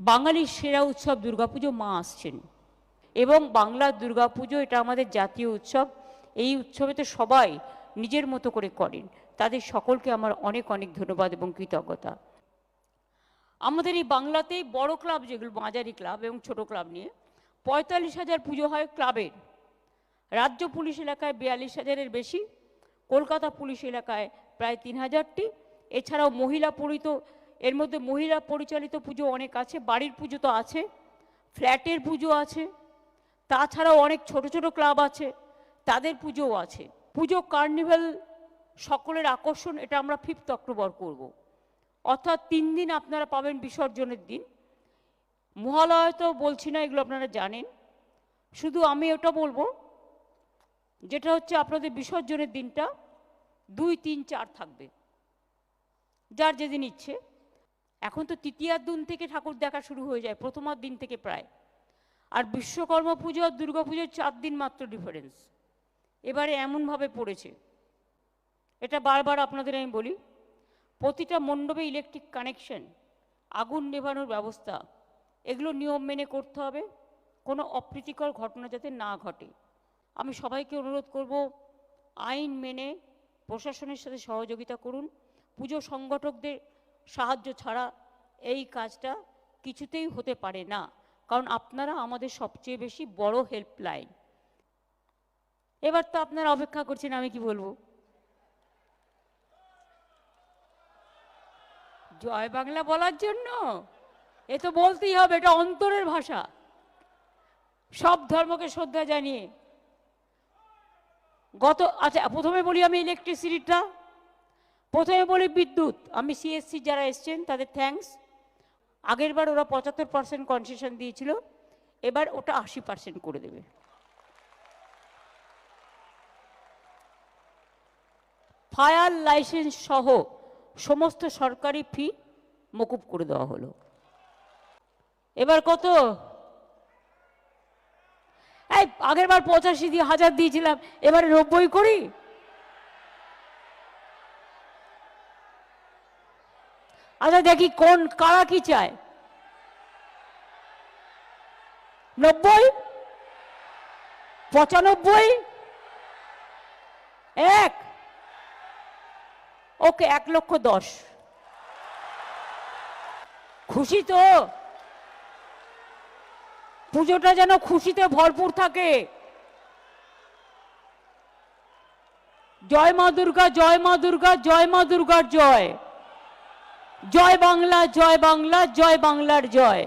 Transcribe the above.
বাঙালির সেরা উৎসব দুর্গাপুজো মা আসছেন এবং বাংলার দুর্গাপুজো এটা আমাদের জাতীয় উৎসব। এই উৎসবে তো সবাই নিজের মতো করে করেন। তাদের সকলকে আমার অনেক অনেক ধন্যবাদ এবং কৃতজ্ঞতা। আমাদের এই বাংলাতেই বড় ক্লাব যেগুলো, মাঝারি ক্লাব এবং ছোট ক্লাব নিয়ে পঁয়তাল্লিশ হাজার পুজো হয় ক্লাবের। রাজ্য পুলিশ এলাকায় বিয়াল্লিশ হাজারের বেশি, কলকাতা পুলিশ এলাকায় প্রায় তিন হাজারটি। এছাড়াও মহিলা পরিত এর মধ্যে মহিলা পরিচালিত পুজো অনেক আছে, বাড়ির পুজো তো আছে, ফ্ল্যাটের পুজো আছে, তাছাড়াও অনেক ছোট ছোট ক্লাব আছে, তাদের পুজোও আছে। পুজো কার্নিভাল সকলের আকর্ষণ, এটা আমরা ফিফথ অক্টোবর করব। অর্থাৎ তিন দিন আপনারা পাবেন বিসর্জনের দিন। মহালয় তো বলছি না, এগুলো আপনারা জানেন। শুধু আমি ওটা বলব, যেটা হচ্ছে আপনাদের বিসর্জনের দিনটা দুই, তিন, চার থাকবে। যার যেদিন ইচ্ছে। এখন তো তৃতীয়ার দিন থেকে ঠাকুর দেখা শুরু হয়ে যায়, প্রথমার দিন থেকে প্রায়। আর বিশ্বকর্মা পুজো আর দুর্গা পুজোর চার দিন মাত্র ডিফারেন্স এবারে এমনভাবে পড়েছে। এটা বারবার আপনাদের আমি বলি, প্রতিটা মণ্ডপে ইলেকট্রিক কানেকশন আগুন নেভানোর ব্যবস্থা, এগুলো নিয়ম মেনে করতে হবে, কোনো অপ্রীতিকর ঘটনা যাতে না ঘটে। আমি সবাইকে অনুরোধ করব, আইন মেনে প্রশাসনের সাথে সহযোগিতা করুন, পুজো সংগঠকদের সাহায্য ছাড়া এই কাজটা কিছুতেই হতে পারে না। কারণ আপনারা আমাদের সবচেয়ে বেশি বড় হেল্পলাইন এবার তো আপনারা অপেক্ষা করছেন, আমি কি বলব? জয় বাংলা বলার জন্য? এ তো বলতেই হবে, এটা অন্তরের ভাষা। সব ধর্মকে শ্রদ্ধা জানিয়ে। গত আচ্ছা প্রথমে বলি আমি ইলেকট্রিসিটিটা প্রথমে বলি বিদ্যুৎ। আমি সিএসসি যারা এসছেন, তাদের থ্যাঙ্কস আগের বার ওরা পঁচাত্তর পার্সেন্ট কনসেশন দিয়েছিল। এবার ওটা আশি পার্সেন্ট করে দেবে। ফায়ার লাইসেন্স সহ সমস্ত সরকারি ফি মকুব করে দেওয়া হলো। এবার কত? আগের বার পঁচাশি দিয়ে হাজার দিয়েছিলাম। এবারে নব্বই করি? আচ্ছা দেখি কোন, কারা কি চায়? নব্বই? পঁচানব্বই? এক? ওকে, এক লক্ষ দশ। খুশি তো? পুজোটা যেন খুশিতে ভরপুর থাকে। জয় মা দুর্গা, জয় মা দুর্গা, জয় মা দুর্গার জয়। জয় বাংলা জয় বাংলা জয় বাংলার জয়।